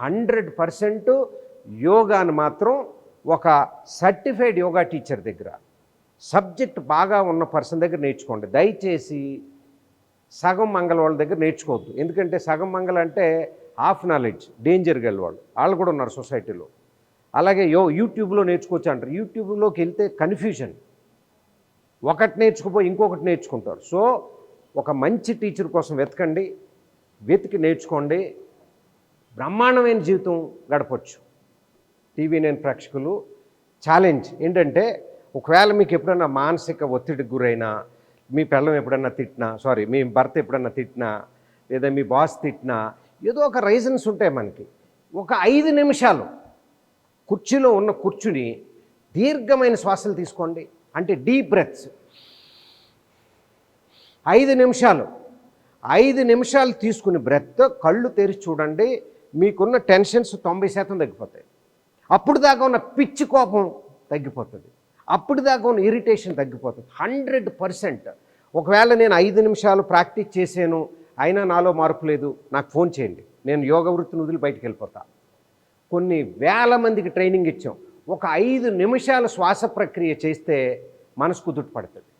Hundred percent యోగాను మాత్రం ఒక సర్టిఫైడ్ యోగా టీచర్ దగ్గర సబ్జెక్ట్ బాగా ఉన్న పర్సన్ దగ్గర నేర్చుకోండి. దయచేసి సగం మంగళ వాళ్ళ దగ్గర నేర్చుకోవద్దు. ఎందుకంటే సగం మంగళ అంటే హాఫ్ నాలెడ్జ్ డేంజర్ గల వాళ్ళు. వాళ్ళు కూడా ఉన్నారు సొసైటీలో. అలాగే యో యూట్యూబ్లో నేర్చుకోవచ్చు అంటారు. యూట్యూబ్లోకి వెళ్తే కన్ఫ్యూజన్. ఒకటి నేర్చుకుపోయి ఇంకొకటి నేర్చుకుంటారు. సో ఒక మంచి టీచర్ కోసం వెతకండి వెతికి నేర్చుకోండి. బ్రహ్మాండమైన జీవితం గడపచ్చు. టీవీ నేను ప్రేక్షకులు ఛాలెంజ్ ఏంటంటే ఒకవేళ మీకు ఎప్పుడన్నా మానసిక ఒత్తిడికి గురైనా మీ పిల్లం ఎప్పుడన్నా తిట్టినా సారీ మీ భర్త ఎప్పుడన్నా తిట్టినా లేదా మీ బాస్ తిట్టినా ఏదో ఒక రీజన్స్ ఉంటాయి మనకి. ఒక ఐదు నిమిషాలు కుర్చీలో ఉన్న కూర్చుని దీర్ఘమైన శ్వాసలు తీసుకోండి. అంటే డీప్ బ్రెత్స్. ఐదు నిమిషాలు. ఐదు నిమిషాలు తీసుకుని బ్రెత్ కళ్ళు తెరిచి చూడండి. మీకున్న టెన్షన్స్ తొంభై శాతం తగ్గిపోతాయి. అప్పుడు దాకా ఉన్న పిచ్చి కోపం తగ్గిపోతుంది. అప్పుడు దాకా ఉన్న ఇరిటేషన్ తగ్గిపోతుంది. Hundred percent. ఒకవేళ నేను ఐదు నిమిషాలు ప్రాక్టీస్ చేశాను అయినా నాలో మార్పు లేదు నాకు ఫోన్ చేయండి. నేను యోగ వృత్తిని వదిలి బయటికి వెళ్ళిపోతా. కొన్ని వేల మందికి ట్రైనింగ్ ఇచ్చాం. ఒక ఐదు నిమిషాల శ్వాస ప్రక్రియ చేస్తే మనసు కుదుట పడుతుంది.